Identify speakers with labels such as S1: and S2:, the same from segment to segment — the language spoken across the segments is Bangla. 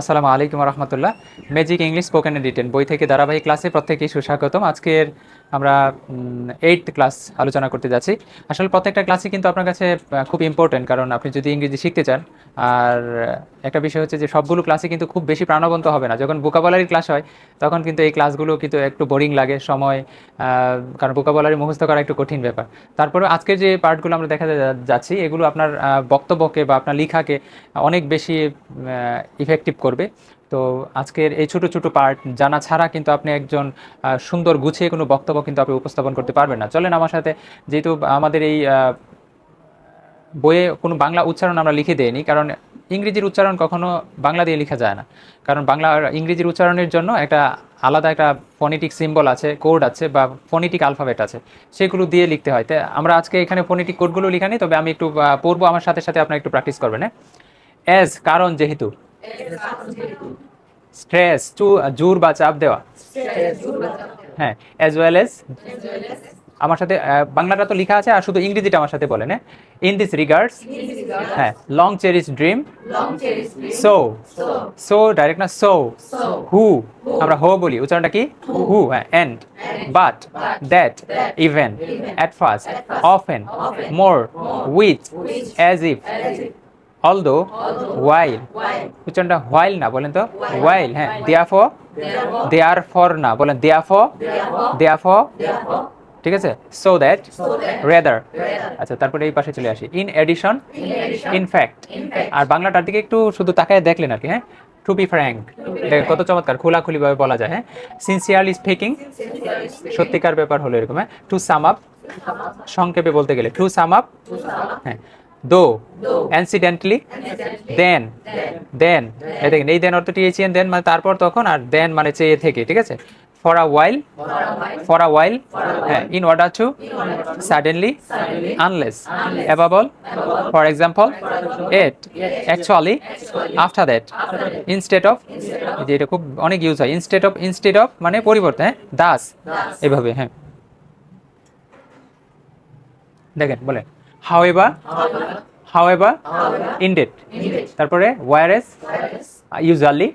S1: আসসালামু আলাইকুম রহমতুল্লাহ। ম্যাজিক ইংলিশ স্পোকেন এডিটেন বই থেকে ধারাবাহিক ক্লাসে প্রত্যেকেই সুস্বাগতম। আজকের আমরা এইট ক্লাস আলোচনা করতে যাচ্ছি। আসলে প্রত্যেকটা ক্লাসই কিন্তু আপনার কাছে খুব ইম্পর্টেন্ট কারণ আপনি যদি ইংরেজি শিখতে চান, আর একটা বিষয় হচ্ছে যে সবগুলো ক্লাসই কিন্তু খুব বেশি প্রাণবন্ত হবে না। যখন বোকাবলারি ক্লাস হয়, তখন কিন্তু এই ক্লাসগুলো কিন্তু একটু বোরিং লাগে, সময় কারণ বোকাবলারি মুখস্থ করা একটু কঠিন ব্যাপার। তারপরে আজকের যে পার্টগুলো আমরা দেখা যাচ্ছি, এগুলো আপনার বক্তব্যকে বা আপনার লেখাকে অনেক বেশি ইফেক্টিভ করবে। তো আজকের এই ছোট ছোট পার্ট জানা ছাড়া কিন্তু আপনি একজন সুন্দর গুছিয়ে কোনো বক্তব্য কিন্তু আপনি উপস্থাপন করতে পারবেন না। চলেন আমার সাথে, যেহেতু আমাদের এই বইয়ে কোনো বাংলা উচ্চারণ আমরা লিখে দেইনি, কারণ ইংরেজির উচ্চারণ কখনো বাংলা দিয়ে লেখা যায় না। কারণ বাংলা ইংরেজির উচ্চারণের জন্য একটা আলাদা একটা ফোনেটিক সিম্বল আছে কোড আছে বা ফোনেটিক আলফাবেট আছে, সেগুলো দিয়ে লিখতে হয়। তাই আমরা আজকে এখানে ফোনেটিক কোডগুলো লিখা নেই, তবে আমি একটু পড়ব, আমার সাথে সাথে আপনার একটু প্র্যাকটিস করবেন হ্যাঁ? অ্যাজ কারণ যেহেতু স্ট্রেস টু জোর বা চাপ দেওয়া। হ্যাঁ অ্যাজ ওয়েল এজ আমার সাথে বাংলাটা তো লেখা আছে, আর শুধু ইংরেজিটা আমার সাথে বলেন ইন দিস রিগার্ডস হ্যাঁ long cherish dream so so direct না সো হু আমরা হো বলি। উচ্চারণটা কি? হু হ্যাঁ and but that even at first often more with as if although while উচ্চারণটা হোয়াইল না বলেন তো ওয়াইল হ্যাঁ দেয়া ফর দেয়ার ফর না বলেন দেয়া ফর দেয়া ফর ঠিক আছে? সো দ্যাট রেদার আচ্ছা তারপরে এই পাশে চলে আসি। ইন এডিশন ইনফ্যাক্ট আর বাংলাটার দিকে একটু শুধু তাকায় দেখলেন আর কি হ্যাঁ? টু বি ফ্র্যাঙ্ক কত চমৎকার খোলাখুলিভাবে বলা যায় হ্যাঁ? সিনসিয়ারলি স্পিকিং সত্যিকার ব্যাপার হলো এরকম হ্যাঁ? টু সাম আপ সংক্ষেপে বলতে গেলে টু সাম আপ হ্যাঁ? দো। অ্যান্সিডেন্টলি দেন দেন এই দেখেন এই দেন অর্থ টিএচিএন দেন মানে তারপর তখন আর দেন মানে চেয়ে থেকে ঠিক আছে? For a while for a while হ্যাঁ in order to suddenly unless above all for example at actually after that instead of যে এটা খুব অনেক ইউজ হয়। ইনস্টেড অফ ইনস্টেড অফ মানে পরিবর্তে হ্যাঁ? দাস এভাবে হ্যাঁ। দেখেন বলেন। হাউ এভার ইনডেড তারপরে whereas usually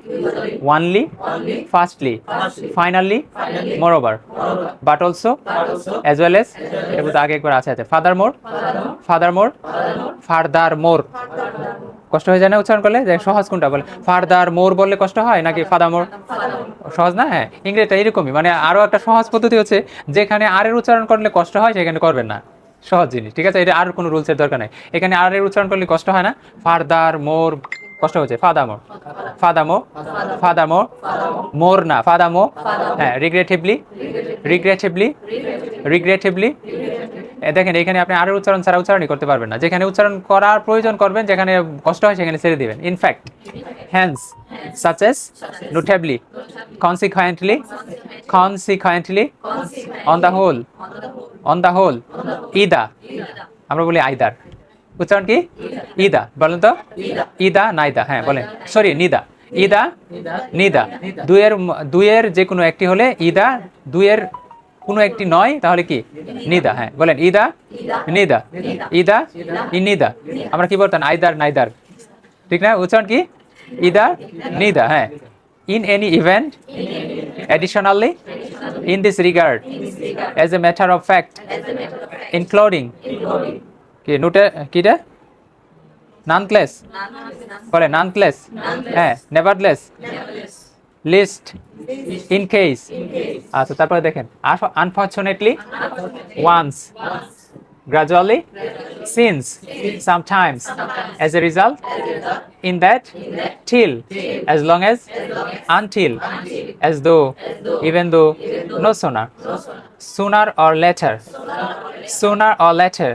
S1: only firstly finally moreover but also as well as এগুলো আগে একবার আছে আছে father more father more furthermore কষ্ট হয়ে যায় না উচ্চারণ করলে? যে সহজ কোনটা বলে। ফারদার মোর বললে কষ্ট হয় নাকি ফাদার মোর সহজ না? হ্যাঁ ইংরেজিটা এরকমই। মানে আরও একটা সহজ পদ্ধতি হচ্ছে যেখানে আরের উচ্চারণ করলে কষ্ট হয় সেখানে করবেন না। সহজ জিনিস, ঠিক আছে? এটা আর কোনো রুলসের দরকার নাই। এখানে আর এর উচ্চারণ করলে কষ্ট হয় না? ফারদার মোর, কষ্ট হচ্ছে? ফাদামো ফাদামো ফাদামো মোর না, ফাদামো? হ্যাঁ রিগ্রেটিভলি রিগ্রেটিভলি রিগ্রেটিভলি দেখেন, এখানে আপনি আরের উচ্চারণ ছাড়া উচ্চারণই করতে পারবেন না। যেখানে উচ্চারণ করার প্রয়োজন করবেন, যেখানে কষ্ট হয়, সেখানে ছেড়ে দিবেন। In fact hence such as notably, consequently on on the on the whole either আমরা বলি আইদার উচ্চারণ কি? ইদা বলেন তো? ইদা নাইদা হ্যাঁ বলেন। সরি নিদা ইদা নিদা দুইয়ের ম- দুইয়ের যে কোনো একটি হলে ইদা দুইয়ের কোনো একটি নয়, তাহলে কি? নিদা হ্যাঁ বলেন, ইদা, নিদা, ইদা, ইনিদা। আমরা কি বলতাম? Either, neither. ঠিক না? উচ্চারণ কি? ইদা, নিদা হ্যাঁ। In any event additionally, in this regard, as a matter of fact, including, কি নোটে কিটা? নানক্লেস বলে নানক্লেস হ্যাঁ নেভারলেস লিস্ট ইন কেস আচ্ছা তারপরে দেখেন unfortunately once gradually gradually. since since, sometimes sometimes. as a result in that in that till till, as long as as, long as until until, as though as though even though even though, no sooner no sooner sooner or later sooner or later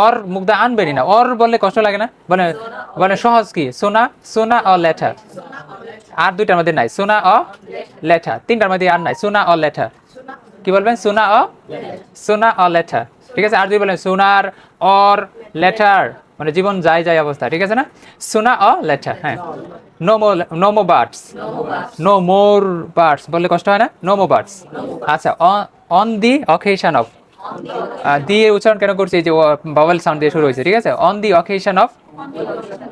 S1: or মুগ্ধা আনবেনি না or বললে কষ্ট লাগে না বলে বলে সহজ কি সোনা সোনা or later আর দুইটার মধ্যে নাই সোনা অ লেটার তিনটার মধ্যে আর নাই সোনা অ লেটার কি বলবেন সোনা অ সোনা অ লেটার ঠিক আছে? আর যদি বলেন, সোনার অর লেটার মানে জীবন যায় যায় অবস্থা, ঠিক আছে না? সোনা অ লেটার হ্যাঁ। No more no birds no more birds বললে কষ্ট হয় না? নো মো বার্ডস আচ্ছা অন দি অকেশন অফ দিয়ে উচ্চারণ কেন করছি? এই যে বাবল সাউন্ড দিয়ে শুরু হয়েছে, ঠিক আছে? অন দি অকেশন অফ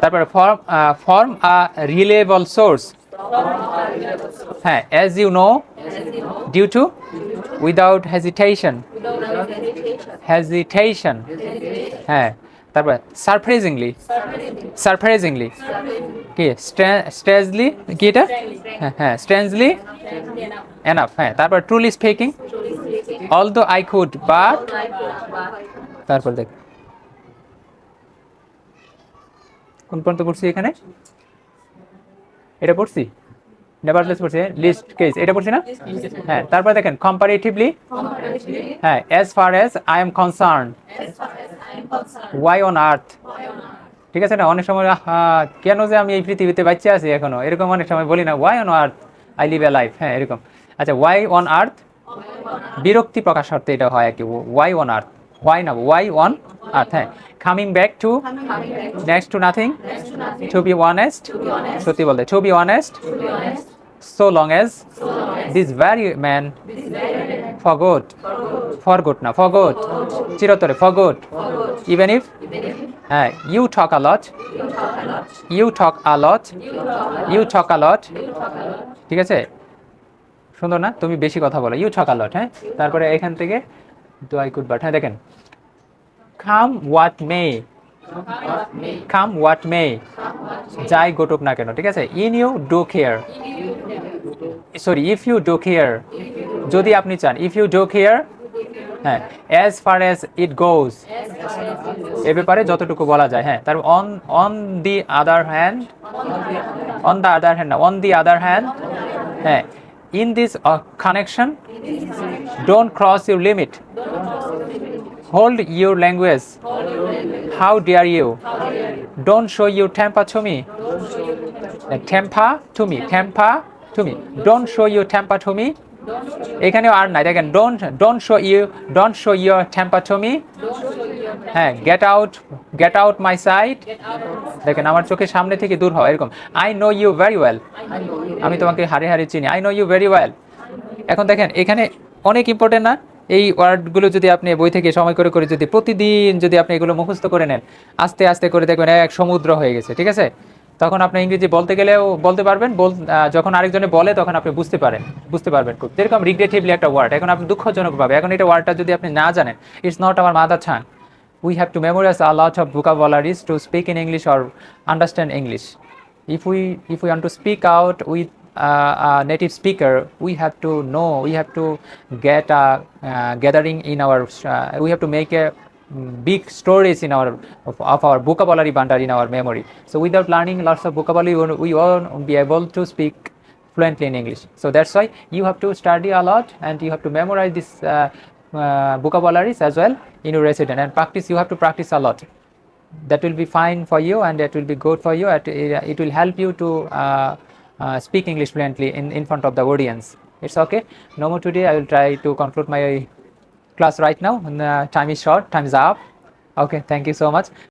S1: তারপরে from from a reliable source হ্যাঁ as you know due to without hesitation hesitation হ্যাঁ তারপর সারপ্রাইজিংলি সারপ্রাইজিংলি কি? স্ট্রেজলি কি এটা? হ্যাঁ হ্যাঁ স্ট্রেঞ্জলি এনাফ হ্যাঁ তারপর truly speaking although I could but তারপর দেখ। কোন পর্যন্ত পড়ছি এখানে? এটা পড়ছি? নেভারলেস পড়ছি লিস্ট কেস এটা পড়ছি না? হ্যাঁ তারপর দেখেন কম্পারেটিভলি হ্যাঁ as far as I am concern why on earth ঠিক আছে না? অনেক সময় কেন যে আমি এই পৃথিবীতে বাচ্চা আছি এখনও? এরকম অনেক সময় বলি না why on earth I live a life হ্যাঁ এরকম। আচ্ছা ওয়াই অন আর্থ বিরক্তি প্রকাশ অর্থে এটা হয় আর কি ওয়াই অন আর্থ ওয়াই না ওয়াই অন আর্থ হ্যাঁ coming back to next to nothing to be honest সত্যি বলতে to be honest so long as this very man forgot forgot না forgot চিরতরে forgot even if হ্যাঁ you talk a lot you talk a lot you talk a lot ঠিক আছে সুন্দর না তুমি বেশি কথা বলো ইউ talk হ্যাঁ তারপরে এখান থেকে do আই could but হ্যাঁ দেখেন। Come what May come what মে যাই ঘটুক না কেন, ঠিক আছে? In you do care sorry if you do care যদি আপনি চান ইফ ইউ ডো কেয়ার হ্যাঁ as far as it goes a ব্যাপারে যতটুকু বলা যায় হ্যাঁ তার on on the other hand on the other hand on the other hand হ্যাঁ in this connection don't cross your limit hold your language how dare you don't show your temper to me temper to me temper to me don't show your temper to me এখানেও আর নাই। দেখেন don't don't show you don't show your temper to me হ্যাঁ get out get out my sight দেখেন আমার চোখের সামনে থেকে দূর হও এরকম। I know you very well আমি তোমাকে হারে হারে চিনি। I know you very well এখন দেখেন এখানে অনেক ইম্পর্টেন্ট না? এই ওয়ার্ডগুলো যদি আপনি বই থেকে সময় করে করে যদি প্রতিদিন যদি আপনি এগুলো মুখস্থ করে নেন আস্তে আস্তে করে দেখবেন এক সমুদ্র হয়ে গেছে ঠিক আছে? তখন আপনি ইংরেজি বলতে গেলেও বলতে পারবেন বল যখন আরেকজনে বলে তখন আপনি বুঝতে পারেন বুঝতে পারবেন খুব। যেরকম রিগ্রেটিভলি একটা ওয়ার্ড এখন আপনি দুঃখজনকভাবে এখন এটা ওয়ার্ডটা যদি আপনি না জানেন ইটস নট আমার মাদার ছাং we have to memorize a lot of vocabularies to speak in English or understand English. If we if we want to speak out with uh, a native speaker, we have to know, we have to get a uh, gathering in our, uh, we have to make a mm, big storage in our of, of our vocabulary bundle in our memory. So without learning lots of vocabulary, we won't- be able to speak fluently in English. So that's why you have to study a lot and you have to memorize this uh, vocabularies as well in your resident and practice. You have to practice a lot. That will be fine for you and that will be good for you. It, it will help you to uh, uh, speak English fluently in, in front of the audience. It's okay. No more today. I will try to conclude my class right now. And, uh, time is short. Time is up. Okay. Thank you so much.